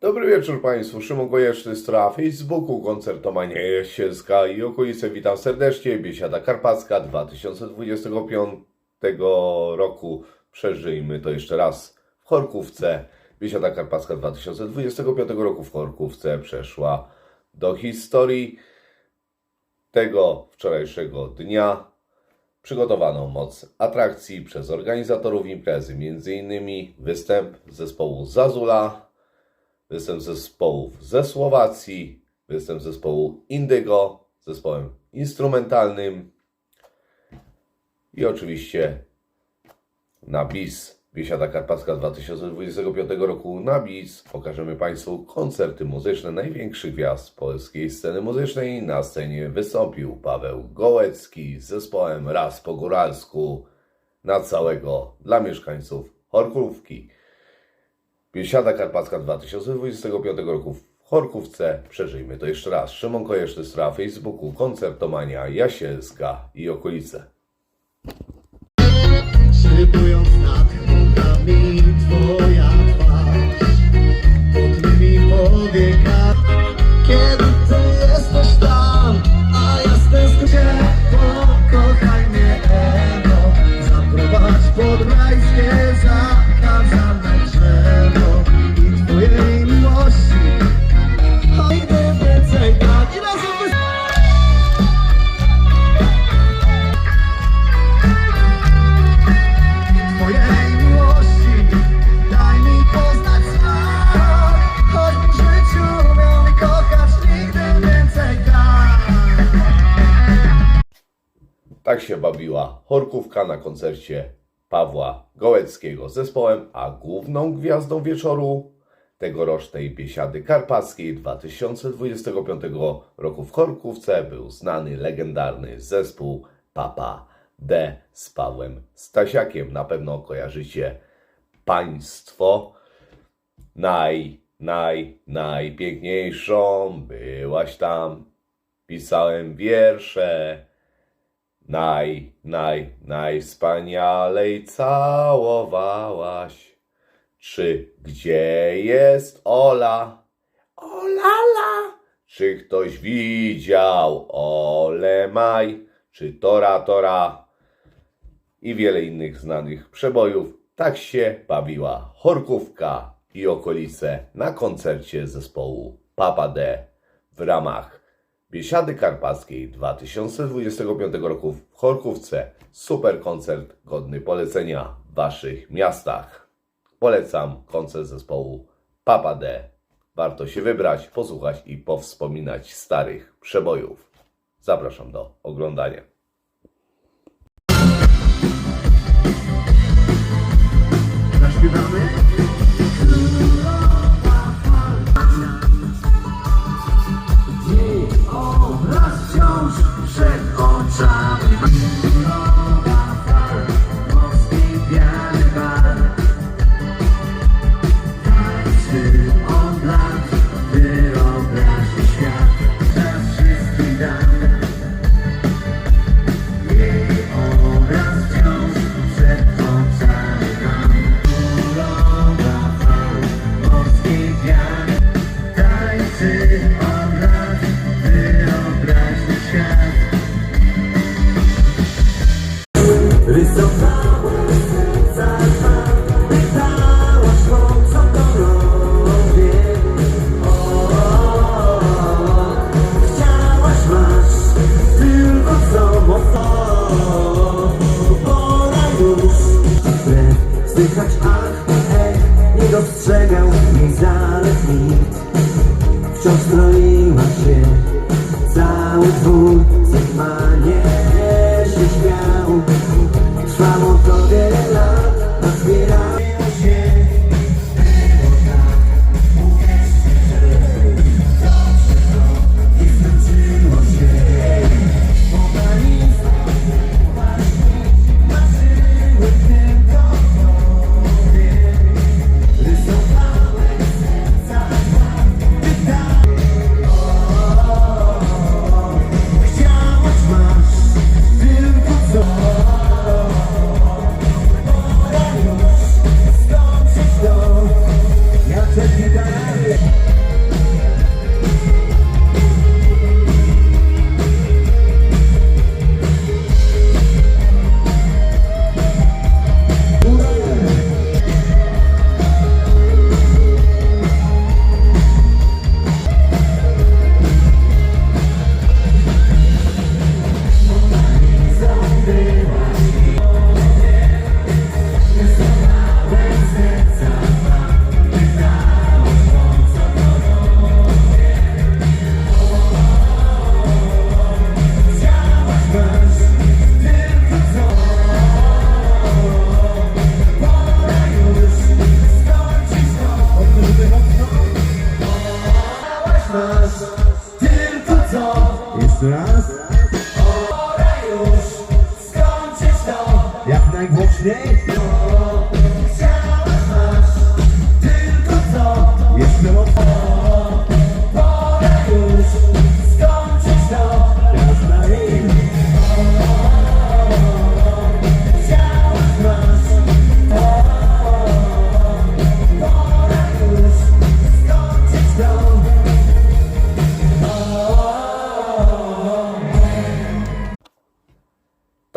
Dobry wieczór Państwu, Szymon Gojeszny z Tra Facebooku, koncertomania Jasielska i okolice. Witam serdecznie, Biesiada Karpacka 2025 roku. Przeżyjmy to jeszcze raz w Chorkówce. Biesiada Karpacka 2025 roku w Chorkówce przeszła do historii tego wczorajszego dnia. Przygotowano moc atrakcji przez organizatorów imprezy, m.in. występ zespołu Zazula, występ zespołów ze Słowacji, występ zespołu Indygo, zespołem instrumentalnym i oczywiście na BIS Biesiada Karpacka 2025 roku na BIS pokażemy Państwu koncerty muzyczne największych gwiazd polskiej sceny muzycznej. Na scenie wystąpił Paweł Gołecki z zespołem Raz po Góralsku na całego dla mieszkańców Chorkówki. Biesiada Karpacka 2025 roku w Chorkówce. Przeżyjmy to jeszcze raz. Szymon Kojeszny z Tra Facebooku, koncertomania Jasielska i okolice. Szybując nad Tak się bawiła Chorkówka na koncercie Pawła Gołeckiego z zespołem, a główną gwiazdą wieczoru tegorocznej Biesiady Karpackiej 2025 roku w Chorkówce był znany, legendarny zespół Papa D z Pawłem Stasiakiem. Na pewno kojarzycie Państwo. Naj, naj, najpiękniejszą byłaś tam. Pisałem wiersze. Naj, naj, najwspanialej całowałaś. Czy gdzie jest Ola? Olala! Czy ktoś widział Ole Maj? Czy Tora Tora? I wiele innych znanych przebojów. Tak się bawiła Chorkówka i okolice na koncercie zespołu Papa D w ramach Biesiady Karpackiej 2025 roku w Chorkówce. Super koncert godny polecenia w Waszych miastach. Polecam koncert zespołu Papa D. Warto się wybrać, posłuchać i powspominać starych przebojów. Zapraszam do oglądania. Zaśpiewamy? Nie dostrzegał jej zalet nikt Wciąż stroiła się. Cały dwór Zachmanie się raz. Pora już skończyć to. Jak najgłośniej.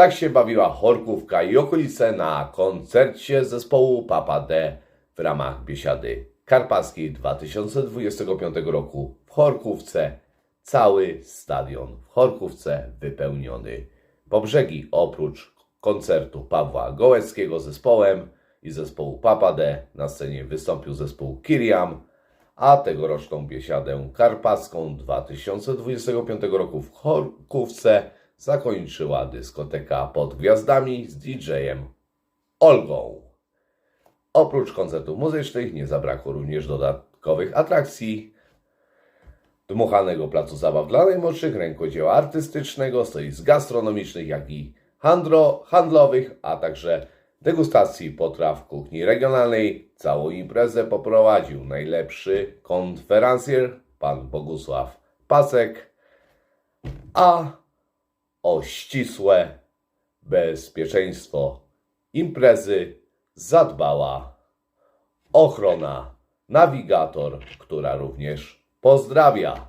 Tak się bawiła Chorkówka i okolice na koncercie zespołu Papa D w ramach Biesiady Karpackiej 2025 roku w Chorkówce. Cały stadion w Chorkówce wypełniony po brzegi. Oprócz koncertu Pawła Gołeckiego z zespołem i zespołu Papa D na scenie wystąpił zespół Kiriam, a tegoroczną Biesiadę Karpacką 2025 roku w Chorkówce zakończyła dyskoteka pod gwiazdami z DJ-em Olgą. Oprócz koncertów muzycznych nie zabrakło również dodatkowych atrakcji, dmuchanego placu zabaw dla najmłodszych, rękodzieła artystycznego, stoisk gastronomicznych, jak i handlo, handlowych, a także degustacji potraw kuchni regionalnej. Całą imprezę poprowadził najlepszy konferencjer, pan Bogusław Pasek, a o ścisłe bezpieczeństwo imprezy zadbała ochrona Navigator, która również pozdrawia.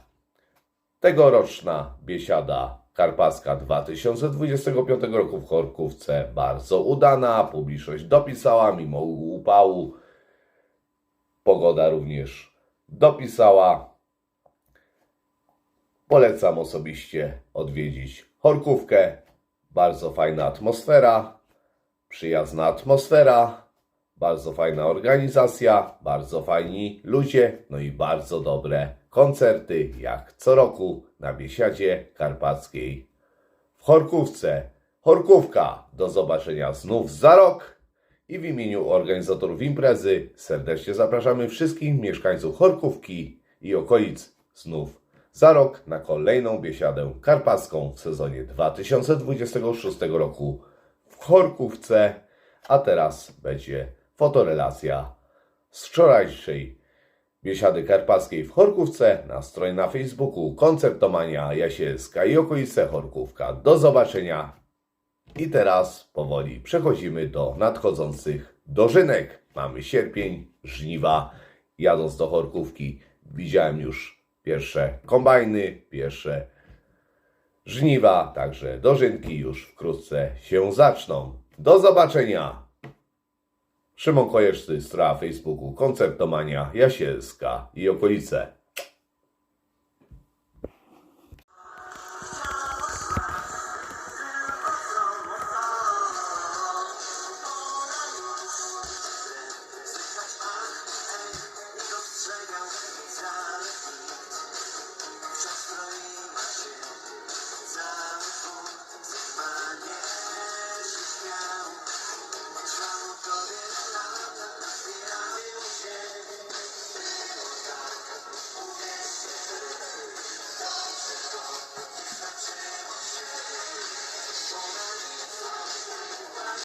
Tegoroczna biesiada Karpacka 2025 roku w Chorkówce bardzo udana. Publiczność dopisała mimo upału. Pogoda również dopisała. Polecam osobiście odwiedzić Chorkówkę. Bardzo fajna atmosfera, przyjazna atmosfera, bardzo fajna organizacja, bardzo fajni ludzie, no i bardzo dobre koncerty, jak co roku na Biesiadzie Karpackiej w Chorkówce. Chorkówka, do zobaczenia znów za rok. I w imieniu organizatorów imprezy serdecznie zapraszamy wszystkich mieszkańców Chorkówki i okolic znów za rok na kolejną biesiadę karpacką w sezonie 2026 roku w Chorkówce. A teraz będzie fotorelacja z wczorajszej biesiady karpackiej w Chorkówce na stronie na Facebooku Koncertomania Jasielska i okolice Chorkówka. Do zobaczenia. I teraz powoli przechodzimy do nadchodzących dożynek. Mamy sierpień, żniwa. Jadąc do Chorkówki widziałem już pierwsze kombajny, pierwsze żniwa, także dożynki już wkrótce się zaczną. Do zobaczenia! Szymon Kojeszty, strona Facebooku Koncertomania Jasielska i okolice.